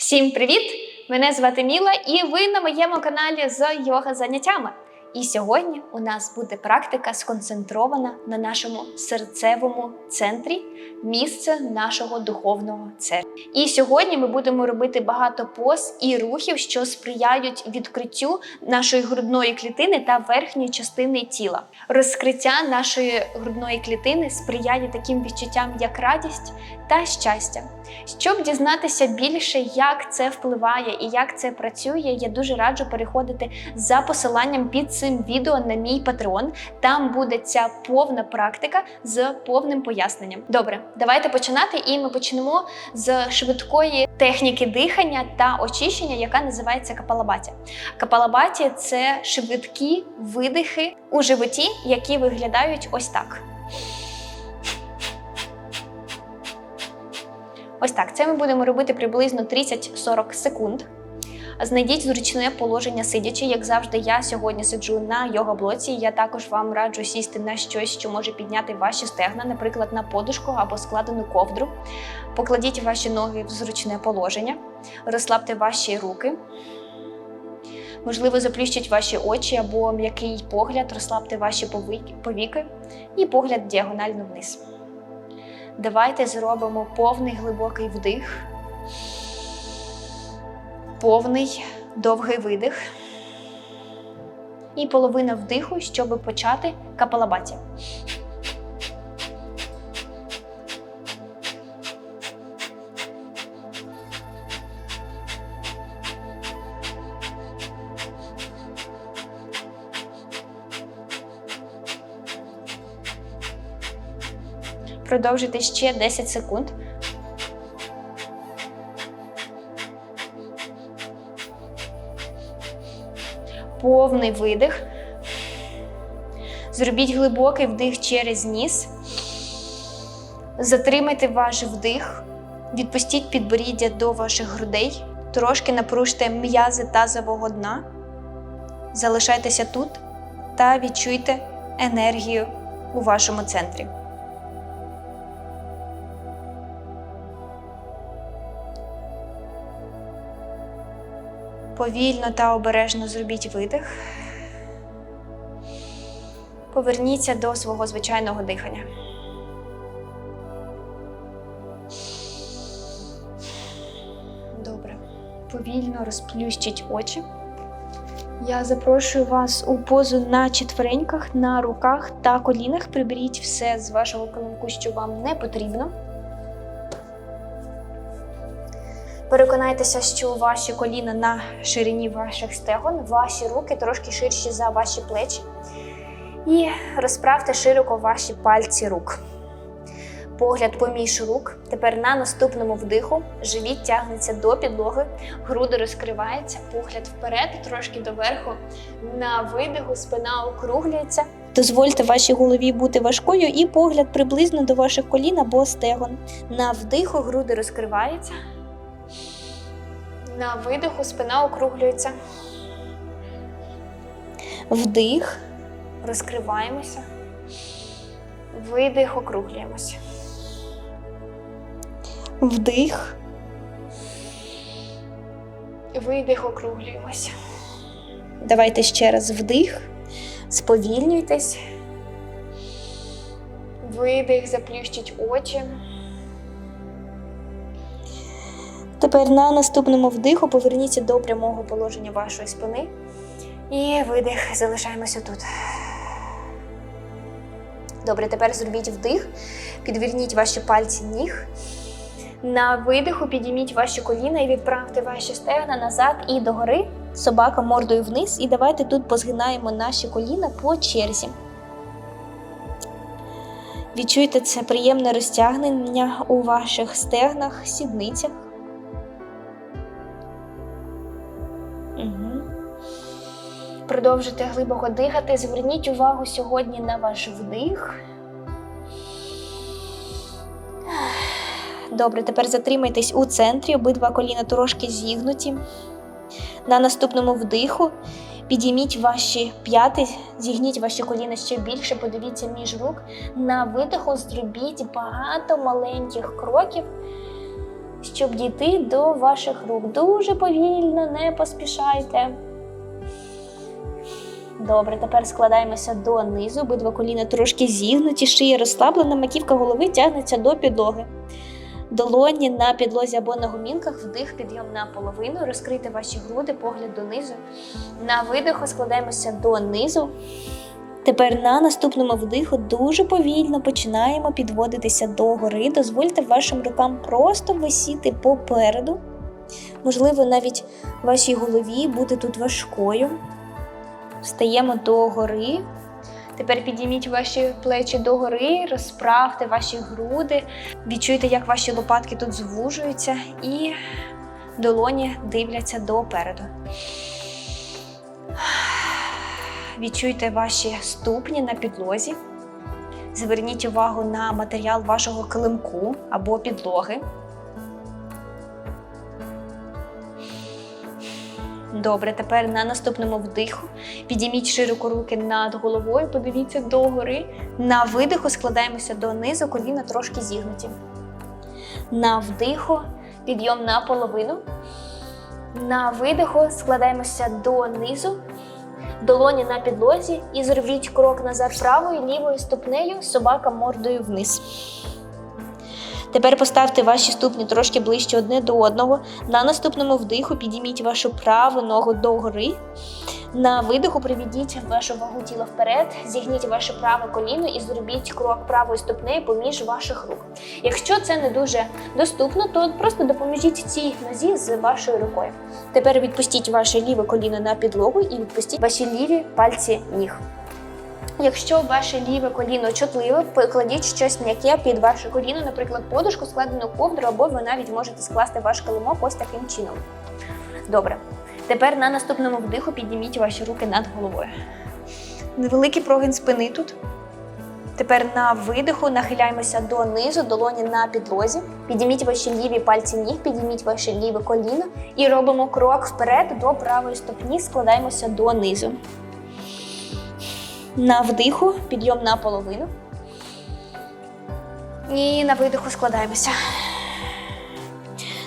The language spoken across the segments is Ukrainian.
Всім привіт! Мене звати Міла, і ви на моєму каналі з йога заняттями. І сьогодні у нас буде практика сконцентрована на нашому серцевому центрі, місце нашого духовного центру. І сьогодні ми будемо робити багато поз і рухів, що сприяють відкриттю нашої грудної клітини та верхньої частини тіла. Розкриття нашої грудної клітини сприяє таким відчуттям, як радість та щастя. Щоб дізнатися більше, як це впливає і як це працює, я дуже раджу переходити за посиланням під цим відео на мій патреон. Там буде ця повна практика з повним поясненням. Добре, давайте починати. І ми почнемо з швидкої техніки дихання та очищення, яка називається капалабаті. Капалабаті це швидкі видихи у животі, які виглядають ось так. Ось так. Це ми будемо робити приблизно 30-40 секунд. Знайдіть зручне положення сидячи, як завжди, я сьогодні сиджу на йога-блоці. Я також вам раджу сісти на щось, що може підняти ваші стегна, наприклад, на подушку або складену ковдру. Покладіть ваші ноги в зручне положення, розслабте ваші руки. Можливо, заплющіть ваші очі або м'який погляд, розслабте ваші повіки і погляд діагонально вниз. Давайте зробимо повний глибокий вдих, повний довгий видих. І половина вдиху, щоб почати капалабаті. Продовжити ще 10 секунд. Повний видих. Зробіть глибокий вдих через ніс. Затримайте ваш вдих. Відпустіть підборіддя до ваших грудей. Трошки напружте м'язи тазового дна. Залишайтеся тут та відчуйте енергію у вашому центрі. Повільно та обережно зробіть видих. Поверніться до свого звичайного дихання. Добре. Повільно розплющіть очі. Я запрошую вас у позу на четвереньках, на руках та колінах. Приберіть все з вашого килимку, що вам не потрібно. Переконайтеся, що ваші коліна на ширині ваших стегон, ваші руки трошки ширші за ваші плечі. І розправте широко ваші пальці рук. Погляд поміж рук. Тепер на наступному вдиху живіт тягнеться до підлоги, груди розкриваються, погляд вперед, трошки доверху. На видиху спина округлюється. Дозвольте вашій голові бути важкою і погляд приблизно до ваших колін або стегон. На вдиху груди розкриваються. На видиху спина округлюється. Вдих, розкриваємося. Видих, округлюємося. Вдих. Видих, округлюємося. Давайте ще раз вдих. Сповільнюйтесь. Видих, заплющіть очі. Тепер на наступному вдиху поверніться до прямого положення вашої спини. І видих, залишаємося тут. Добре, тепер зробіть вдих, підверніть ваші пальці ніг. На видиху підійміть ваші коліна і відправте ваші стегна назад і догори. Собака мордою вниз. І давайте тут позгинаємо наші коліна по черзі. Відчуйте це приємне розтягнення у ваших стегнах, сідницях. Продовжуйте глибоко дихати. Зверніть увагу сьогодні на ваш вдих. Добре, тепер затримайтесь у центрі, обидва коліна трошки зігнуті. На наступному вдиху підійміть ваші п'яти, зігніть ваші коліна ще більше, подивіться між рук. На видиху зробіть багато маленьких кроків щоб дійти до ваших рук. Дуже повільно, не поспішайте. Добре, тепер складаємося донизу, обидва коліна трошки зігнуті, шия розслаблена, маківка голови тягнеться до підлоги. Долоні на підлозі або на гумінках, вдих, підйом на половину, розкрийте ваші груди, погляд донизу. На видиху складаємося донизу. Тепер на наступному вдиху дуже повільно починаємо підводитися догори. Дозвольте вашим рукам просто висіти попереду. Можливо, навіть вашій голові бути тут важкою. Встаємо догори. Тепер підійміть ваші плечі догори, розправте ваші груди, відчуйте, як ваші лопатки тут звужуються, і долоні дивляться допереду. Відчуйте ваші ступні на підлозі. Зверніть увагу на матеріал вашого килимку або підлоги. Добре, тепер на наступному вдиху підійміть широко руки над головою, подивіться догори. На видиху складаємося донизу, коліна трошки зігнуті. На вдиху підйом на половину. На видиху складаємося донизу, долоні на підлозі і зробіть крок назад правою, лівою ступнею, собака мордою вниз. Тепер поставте ваші ступні трошки ближче одне до одного. На наступному вдиху підійміть вашу праву ногу догори. На видиху приведіть вашу вагу тіла вперед, зігніть ваше праве коліно і зробіть крок правою ступнею поміж ваших рук. Якщо це не дуже доступно, то просто допоможіть цій нозі з вашою рукою. Тепер відпустіть ваше ліве коліно на підлогу і відпустіть ваші ліві пальці ніг. Якщо ваше ліве коліно чутливе, покладіть щось м'яке під ваше коліно, наприклад, подушку, складену ковдру, або ви навіть можете скласти ваш килимок ось таким чином. Добре. Тепер на наступному вдиху підніміть ваші руки над головою. Невеликий прогин спини тут. Тепер на видиху нахиляємося донизу, долоні на підлозі. Підійміть ваші ліві пальці ніг, підійміть ваше ліве коліно і робимо крок вперед до правої ступні, складаємося донизу. На вдиху, підйом на половину. І на видиху складаємося.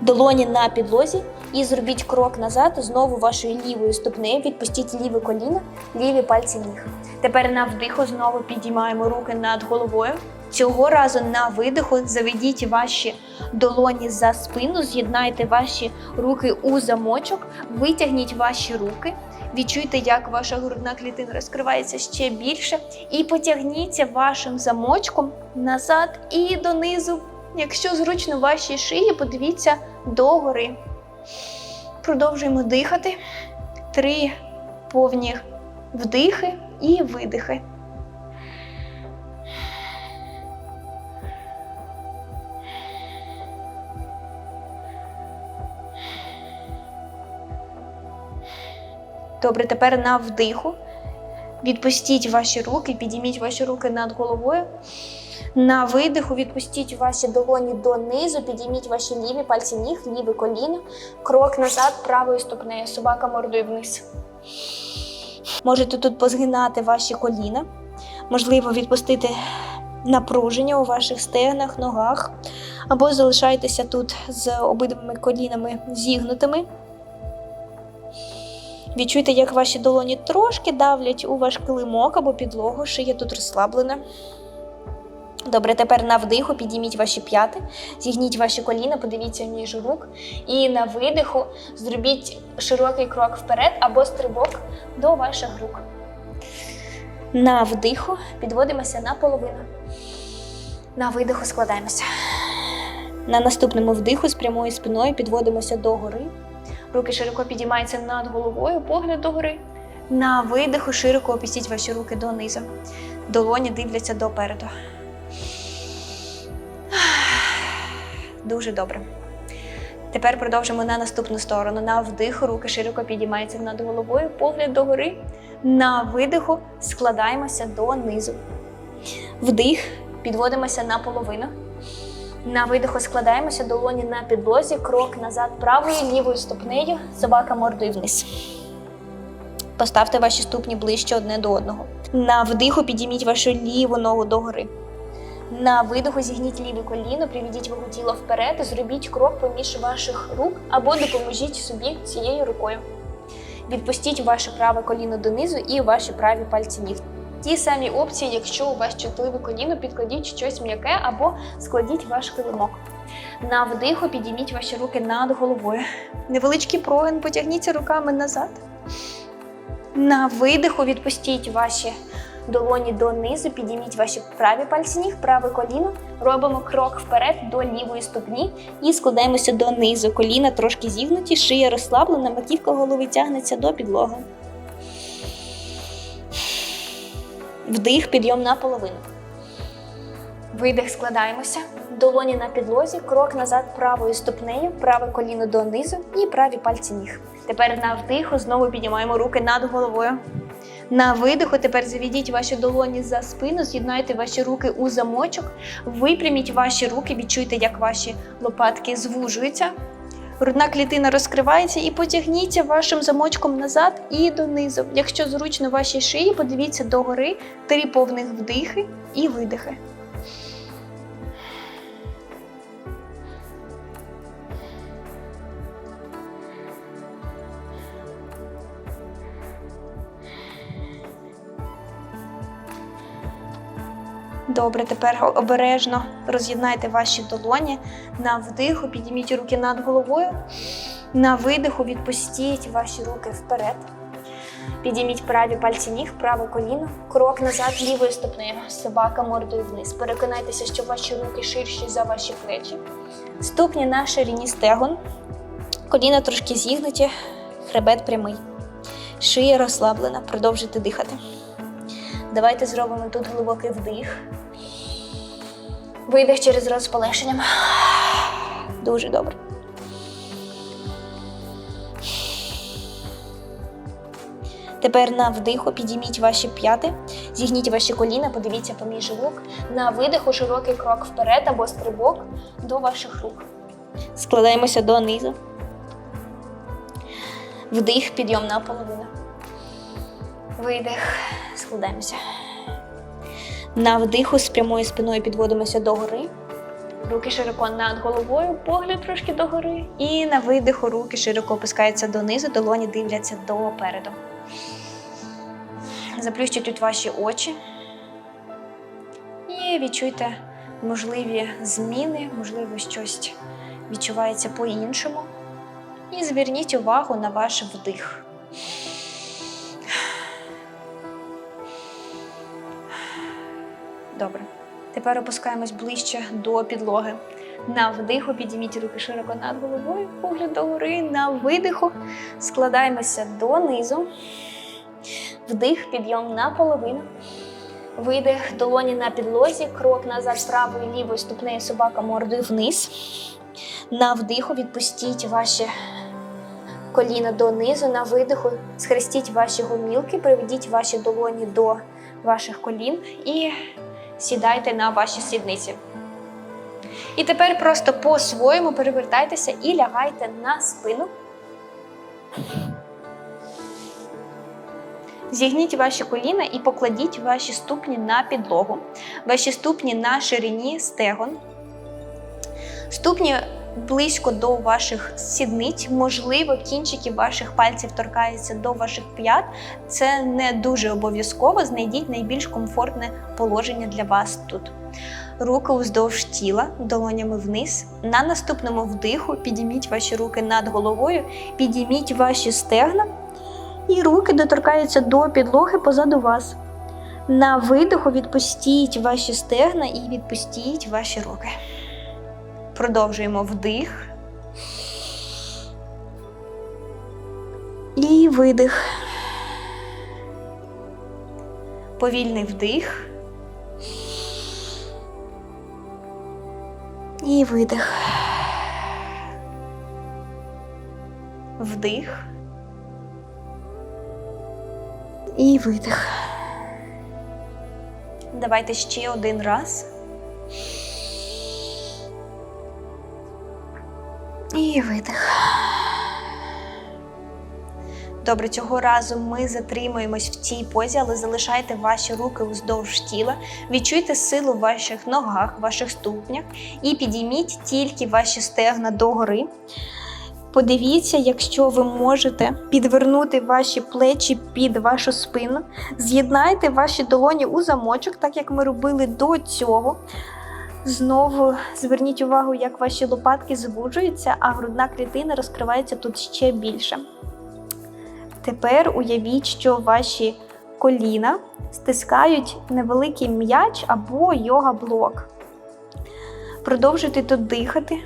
Долоні на підлозі. І зробіть крок назад, знову вашою лівою ступнею. Відпустіть ліве коліно, ліві пальці ніг. Тепер на вдиху знову підіймаємо руки над головою. Цього разу на видиху заведіть ваші долоні за спину, з'єднайте ваші руки у замочок, витягніть ваші руки. Відчуйте, як ваша грудна клітина розкривається ще більше. І потягніться вашим замочком назад і донизу. Якщо зручно вашій шиї, подивіться догори. Продовжуємо дихати. Три повні вдихи і видихи. Добре, тепер на вдиху. Відпустіть ваші руки, підійміть ваші руки над головою. На видиху відпустіть ваші долоні донизу, підійміть ваші ліві пальці ніг, ліве коліно, крок назад, правою ступнею, собака мордою вниз. Можете тут позгинати ваші коліна, можливо, відпустити напруження у ваших стегнах, ногах, або залишайтеся тут з обидвими колінами зігнутими. Відчуйте, як ваші долоні трошки давлять у ваш килимок або підлогу, шия тут розслаблена. Добре, тепер на вдиху підійміть ваші п'яти, зігніть ваші коліна, подивіться між рук. І на видиху зробіть широкий крок вперед або стрибок до ваших рук. На вдиху підводимося на половину. На видиху складаємося. На наступному вдиху з прямою спиною підводимося догори. Руки широко підіймаються над головою, погляд догори. На видиху широко опустіть ваші руки донизу. Долоні дивляться допереду. Дуже добре. Тепер продовжимо на наступну сторону. На вдиху руки широко підіймаються над головою, погляд догори. На видиху складаємося донизу. Вдих, підводимося на половину. На видиху складаємося, долоні на підлозі, крок назад правою, лівою ступнею, собака мордою вниз. Поставте ваші ступні ближче одне до одного. На вдиху підійміть вашу ліву ногу догори. На видоху зігніть ліве коліно, приведіть вагу тіла вперед зробіть крок поміж ваших рук або допоможіть собі цією рукою. Відпустіть ваше праве коліно донизу і ваші праві пальці ніг. Ті самі опції, якщо у вас чутливе коліно, підкладіть щось м'яке або складіть ваш килимок. На вдиху підійміть ваші руки над головою. Невеличкий прогин, потягніться руками назад. На видиху відпустіть ваші долоні донизу, підійміть ваші праві пальці ніг, праве коліно. Робимо крок вперед до лівої ступні і складаємося донизу. Коліна трошки зігнуті, шия розслаблена, маківка голови тягнеться до підлоги. Вдих, підйом на половину. Видих, складаємося. Долоні на підлозі, крок назад правою ступнею, праве коліно донизу і праві пальці ніг. Тепер на вдиху знову піднімаємо руки над головою. На видиху тепер заведіть ваші долоні за спину, з'єднайте ваші руки у замочок, випряміть ваші руки, відчуйте, як ваші лопатки звужуються. Грудна клітина розкривається і потягніться вашим замочком назад і донизу. Якщо зручно вашій шиї, подивіться догори, три повних вдихи і видихи. Добре, тепер обережно роз'єднайте ваші долоні. На вдиху підніміть руки над головою. На видиху відпустіть ваші руки вперед. Підійміть праві пальці ніг, праве коліно, крок назад лівою ступнею, собака мордою вниз. Переконайтеся, що ваші руки ширші за ваші плечі. Ступні на ширині стегон, коліна трошки зігнуті, хребет прямий. Шия розслаблена, продовжуйте дихати. Давайте зробимо тут глибокий вдих. Видих через рот з полегшенням. Дуже добре. Тепер на вдиху підійміть ваші п'яти, зігніть ваші коліна, подивіться поміж рук. На видиху широкий крок вперед або стрибок до ваших рук. Складаємося донизу. Вдих, підйом на половину. Видих, складаємося. На вдиху з прямою спиною підводимося догори. Руки широко над головою, погляд трошки догори. І на видиху руки широко опускаються донизу, долоні дивляться допереду. Заплющіть тут ваші очі. І відчуйте можливі зміни, можливо, щось відчувається по-іншому. І зверніть увагу на ваш вдих. Добре. Тепер опускаємось ближче до підлоги. На вдиху підійміть руки широко над головою, погляд догори. На видиху складаємося донизу. Вдих, підйом на половину. Видих, долоні на підлозі, крок назад правою лівою ступнею собака мордою вниз. На вдиху відпустіть ваші коліна донизу. На видиху схрестіть ваші гомілки, приведіть ваші долоні до ваших колін і сідайте на ваші сідниці. І тепер просто по-своєму перевертайтеся і лягайте на спину. Зігніть ваші коліна і покладіть ваші ступні на підлогу. Ваші ступні на ширині стегон. Ступні близько до ваших сідниць, можливо, кінчики ваших пальців торкаються до ваших п'ят. Це не дуже обов'язково. Знайдіть найбільш комфортне положення для вас тут. Руки уздовж тіла, долонями вниз. На наступному вдиху підійміть ваші руки над головою, підійміть ваші стегна, і руки доторкаються до підлоги позаду вас. На видиху відпустіть ваші стегна і відпустіть ваші руки. Продовжуємо вдих. І видих. Повільний вдих. І видих. Вдих. І видих. Давайте ще один раз. І видих. Добре, цього разу ми затримуємось в цій позі, але залишайте ваші руки вздовж тіла. Відчуйте силу в ваших ногах, ваших ступнях і підійміть тільки ваші стегна догори. Подивіться, якщо ви можете підвернути ваші плечі під вашу спину, з'єднайте ваші долоні у замочок, так як ми робили до цього. Знову зверніть увагу, як ваші лопатки звужуються, а грудна клітина розкривається тут ще більше. Тепер уявіть, що ваші коліна стискають невеликий м'яч або йога-блок. Продовжуйте тут дихати.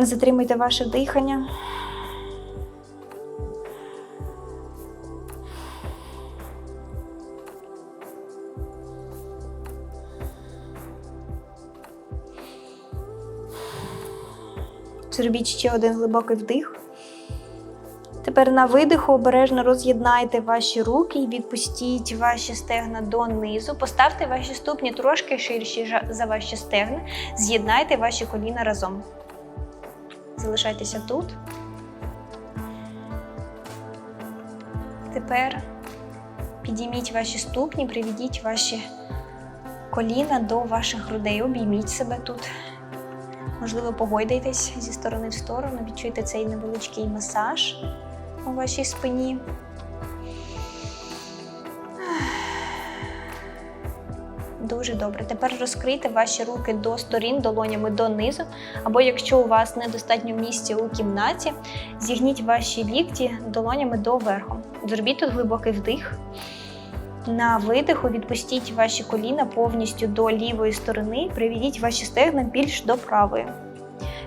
Затримуйте ваше дихання. Зробіть ще один глибокий вдих. Тепер на видиху обережно роз'єднайте ваші руки і відпустіть ваші стегна донизу. Поставте ваші ступні трошки ширші за ваші стегна. З'єднайте ваші коліна разом. Залишайтеся тут. Тепер підійміть ваші ступні, приведіть ваші коліна до ваших грудей. Обійміть себе тут. Можливо, погойдайтесь зі сторони в сторону, відчуйте цей невеличкий масаж у вашій спині. Дуже добре. Тепер розкрийте ваші руки до сторін, долонями донизу. Або якщо у вас недостатньо місця у кімнаті, зігніть ваші лікті долонями доверху. Зробіть тут глибокий вдих. На видиху відпустіть ваші коліна повністю до лівої сторони, приведіть ваші стегна більш до правої.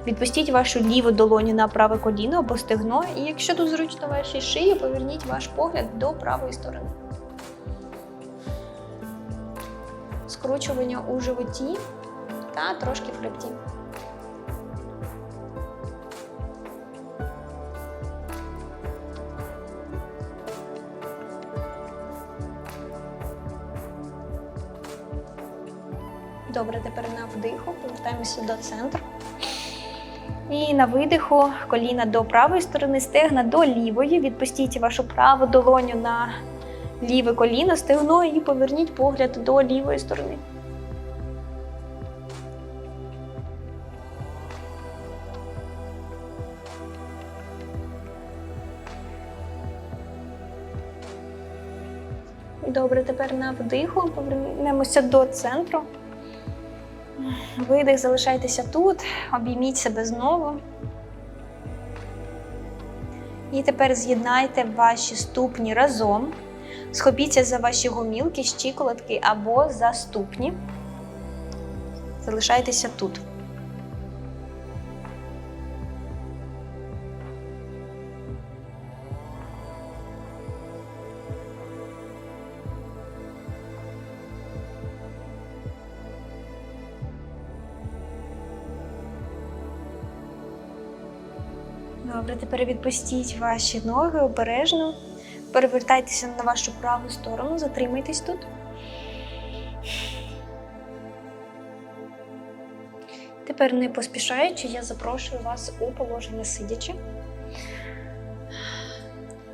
Відпустіть вашу ліву долоню на праве коліно або стегно, і якщо тут зручно вашій шиї, поверніть ваш погляд до правої сторони. Скручування у животі та трошки в хребті. Добре, тепер на вдиху повертаємося до центру. І на видиху коліна до правої сторони, стегна до лівої. Відпустіть вашу праву долоню на ліве коліно, стегно і поверніть погляд до лівої сторони. Добре, тепер на вдиху повернемося до центру. Видих, залишайтеся тут, обійміть себе знову. І тепер з'єднайте ваші ступні разом. Схопіться за ваші гомілки, щиколотки або за ступні. Залишайтеся тут. Добре, тепер відпустіть ваші ноги обережно. Перевертайтеся на вашу праву сторону, затримайтесь тут. Тепер, не поспішаючи, я запрошую вас у положення сидячи.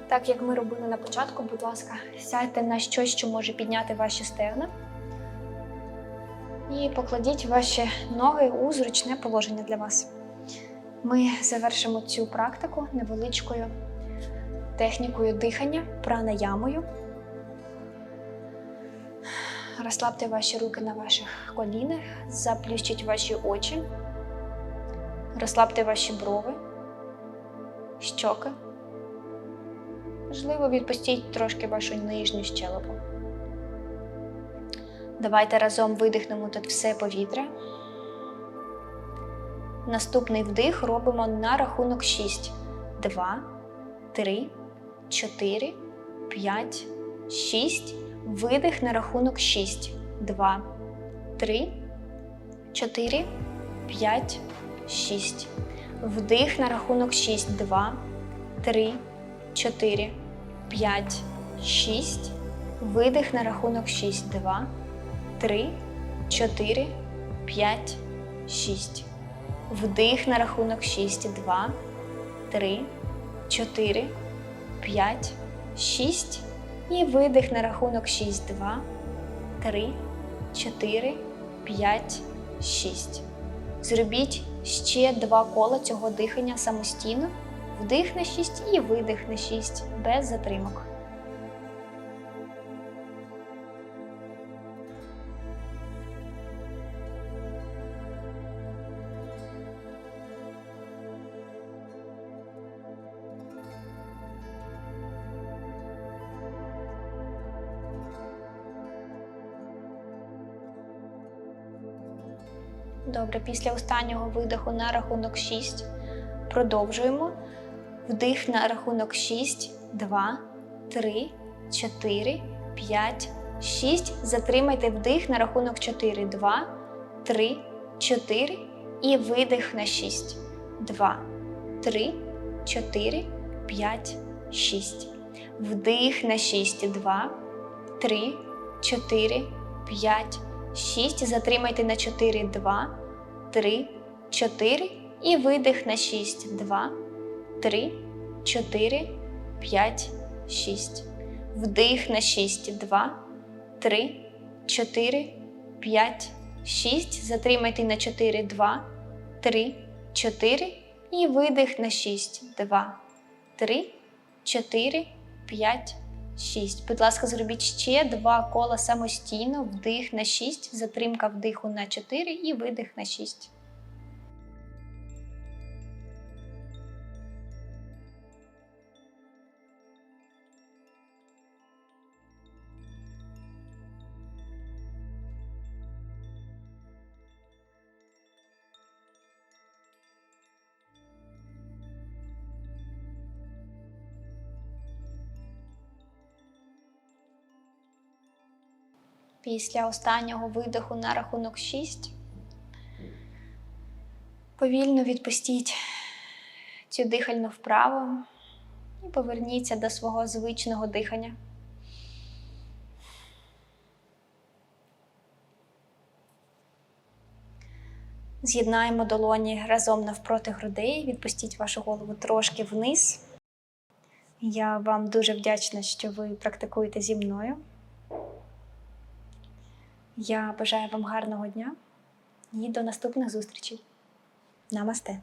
Так як ми робили на початку, будь ласка, сядьте на щось, що може підняти ваші стегна. І покладіть ваші ноги у зручне положення для вас. Ми завершимо цю практику невеличкою технікою дихання, пранаямою. Розслабте ваші руки на ваших колінах, заплющіть ваші очі, розслабте ваші брови, щоки. Можливо, відпустіть трошки вашу нижню щелепу. Давайте разом видихнемо тут все повітря. Наступний вдих робимо на рахунок 6. 2, 3, 4, 5, 6. Видих на рахунок 6. 2, 3, 4, 5, 6. Вдих на рахунок 6. 2, 3, 4, 5, 6. Видих на рахунок 6. 2, 3, 4, 5, 6. Вдих на рахунок 6, 2, 3, 4, 5, 6. І видих на рахунок 6, 2, 3, 4, 5, 6. Зробіть ще два кола цього дихання самостійно. Вдих на 6 і видих на 6 без затримок. Добре, після останнього видиху на рахунок 6 продовжуємо. Вдих на рахунок 6, 2, 3, 4, 5, 6. Затримайте вдих на рахунок 4, 2, 3, 4 і видих на 6. 2, 3, 4, 5, 6. Вдих на 6, 2, 3, 4, 5, 6. Затримайте на 4, 2, 3, 4 і видих на 6, 2, 3, 4, 5, 6. Вдих на 6, 2, 3, 4, 5, 6. Затримайте на 4, 2, 3, 4 і видих на 6, 2, 3, 4, 5, 6. Будь ласка, зробіть ще два кола самостійно. Вдих на 6, затримка вдиху на 4 і видих на 6. Після останнього видиху на рахунок 6 повільно відпустіть цю дихальну вправу і поверніться до свого звичного дихання. З'єднаємо долоні разом навпроти грудей, відпустіть вашу голову трошки вниз. Я вам дуже вдячна, що ви практикуєте зі мною. Я бажаю вам гарного дня і до наступних зустрічей. Намасте!